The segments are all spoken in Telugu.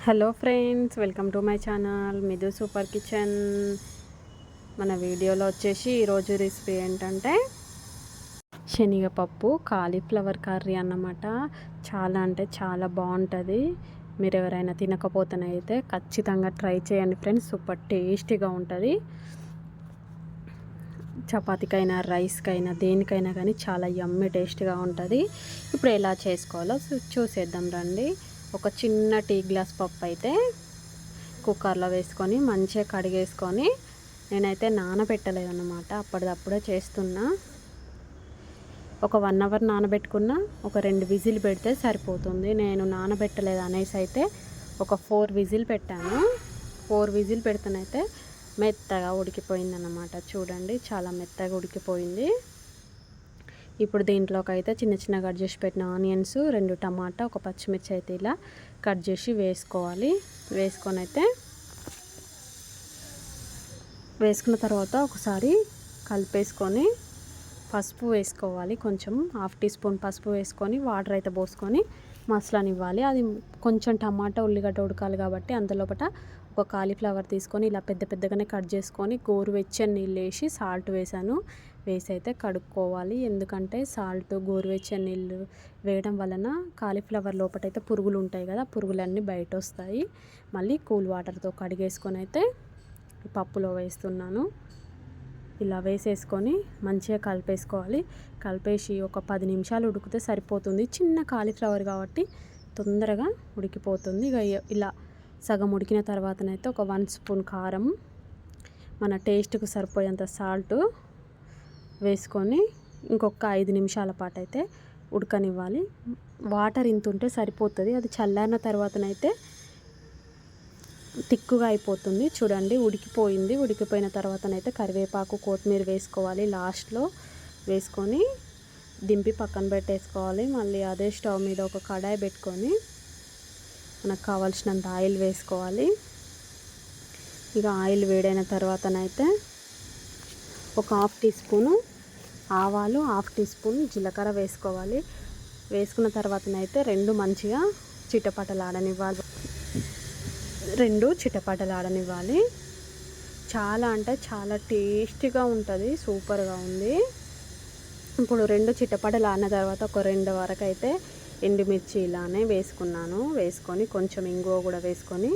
Hello friends welcome to my channel Mithu super kitchen. మన వీడియోలో వచ్చేసి ఈరోజు రెసిపీ ఏంటంటే శనగపప్పు కాలీఫ్లవర్ కర్రీ అన్నమాట. చాలా అంటే చాలా బాగుంటుంది. మీరు ఎవరైనా తినకపోతేనైతే ఖచ్చితంగా ట్రై చేయండి ఫ్రెండ్స్ సూపర్ టేస్టీగా ఉంటుంది. చపాతీకైనా రైస్కైనా దేనికైనా కానీ చాలా యమ్మి టేస్ట్గా ఉంటుంది. ఇప్పుడు ఎలా చేసుకోవాలో చూసేద్దాం రండి. ఒక చిన్న టీ గ్లాస్ పప్పు అయితే కుక్కర్లో వేసుకొని మంచిగా కడిగేసుకొని నేనైతే నానబెట్టలేదన్నమాట. అప్పటిదప్పుడే చేస్తున్నా. ఒక వన్ అవర్ నానబెట్టుకున్న ఒక రెండు విజిల్ పెడితే సరిపోతుంది. నేను నానబెట్టలేదు అనేసి అయితే ఒక ఫోర్ విజిల్ పెట్టాను. ఫోర్ విజిల్ పెడితేనైతే మెత్తగా ఉడికిపోయింది అన్నమాట చూడండి చాలా మెత్తగా ఉడికిపోయింది. ఇప్పుడు దీంట్లోకి అయితే చిన్న చిన్న కట్ చేసి పెట్టిన ఆనియన్స్ రెండు టమాటా ఒక పచ్చిమిర్చి అయితే ఇలా కట్ చేసి వేసుకోవాలి. వేసుకొని అయితే వేసుకున్న తర్వాత ఒకసారి కలిపేసుకొని పసుపు వేసుకోవాలి. కొంచెం హాఫ్ టీ స్పూన్ పసుపు వేసుకొని వాటర్ అయితే పోసుకొని మసాలానివ్వాలి. అది కొంచెం టమాటా ఉల్లిగడ్డ ఉడకాలి కాబట్టి అందులోపట ఒక కాలీఫ్లవర్ తీసుకొని ఇలా పెద్ద పెద్దగానే కట్ చేసుకొని గోరువెచ్చని నీళ్ళు వేసి సాల్ట్ వేసాను. వేసి అయితే కడుక్కోవాలి. ఎందుకంటే సాల్ట్ గోరువెచ్చని నీళ్ళు వేయడం వలన కాలీఫ్లవర్ లోపటైతే పురుగులు ఉంటాయి కదా పురుగులన్నీ బయట వస్తాయి మళ్ళీ కూల్ వాటర్తో కడిగేసుకొని అయితే పప్పులో వేస్తున్నాను. ఇలా వేసేసుకొని మంచిగా కలిపేసుకోవాలి. కలిపేసి ఒక పది నిమిషాలు ఉడికితే సరిపోతుంది. చిన్న కాలీఫ్లవర్ కాబట్టి తొందరగా ఉడికిపోతుంది. ఇక ఇలా సగం ఉడికిన తర్వాతనైతే ఒక వన్ స్పూన్ కారం మన టేస్ట్కి సరిపోయేంత సాల్ట్ వేసుకొని ఇంకొక ఐదు నిమిషాల పాటు అయితే ఉడకనివ్వాలి. వాటర్ ఇంత ఉంటే సరిపోతుంది. అది చల్లారిన తర్వాతనైతే తిక్కుగా అయిపోతుంది. చూడండి ఉడికిపోయింది. ఉడికిపోయిన తర్వాతనైతే కరివేపాకు కొత్తిమీర వేసుకోవాలి. లాస్ట్లో వేసుకొని దింపి పక్కన పెట్టేసుకోవాలి. మళ్ళీ అదే స్టవ్ మీద ఒక కడాయి పెట్టుకొని మనకు కావాల్సినంత ఆయిల్ వేసుకోవాలి. ఇక ఆయిల్ వేడైన తర్వాతనైతే ఒక హాఫ్ టీ స్పూను ఆవాలు హాఫ్ టీ స్పూన్ జీలకర్ర వేసుకోవాలి. వేసుకున్న తర్వాతనైతే రెండు మంచిగా చిటపటలాడనివ్వాలి రెండు చిటపటలాడనివ్వాలి చాలా అంటే చాలా టేస్టీగా ఉంటుంది సూపర్గా ఉంది. ఇప్పుడు రెండు చిటపటలు ఆడిన తర్వాత ఒక రెండు వరకు అయితే ఎండుమిర్చి ఇలానే వేసుకున్నాను. వేసుకొని కొంచెం ఇంగువ కూడా వేసుకొని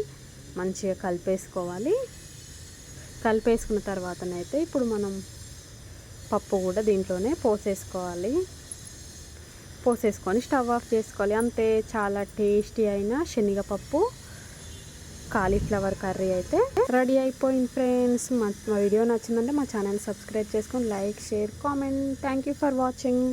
మంచిగా కలిపేసుకోవాలి. కలిపేసుకున్న తర్వాతనైతే ఇప్పుడు మనం పప్పు కూడా దీంట్లోనే పోసేసుకోవాలి. పోసేసుకొని స్టవ్ ఆఫ్ చేసుకోవాలి. అంతే చాలా టేస్టీ అయిన శనగపప్పు కాలీఫ్లవర్ కర్రీ అయితే రెడీ అయిపోయింది ఫ్రెండ్స్. మా వీడియో నచ్చిందంటే మా ఛానల్ సబ్స్క్రైబ్ చేసుకొని like share comment. Thank you for watching.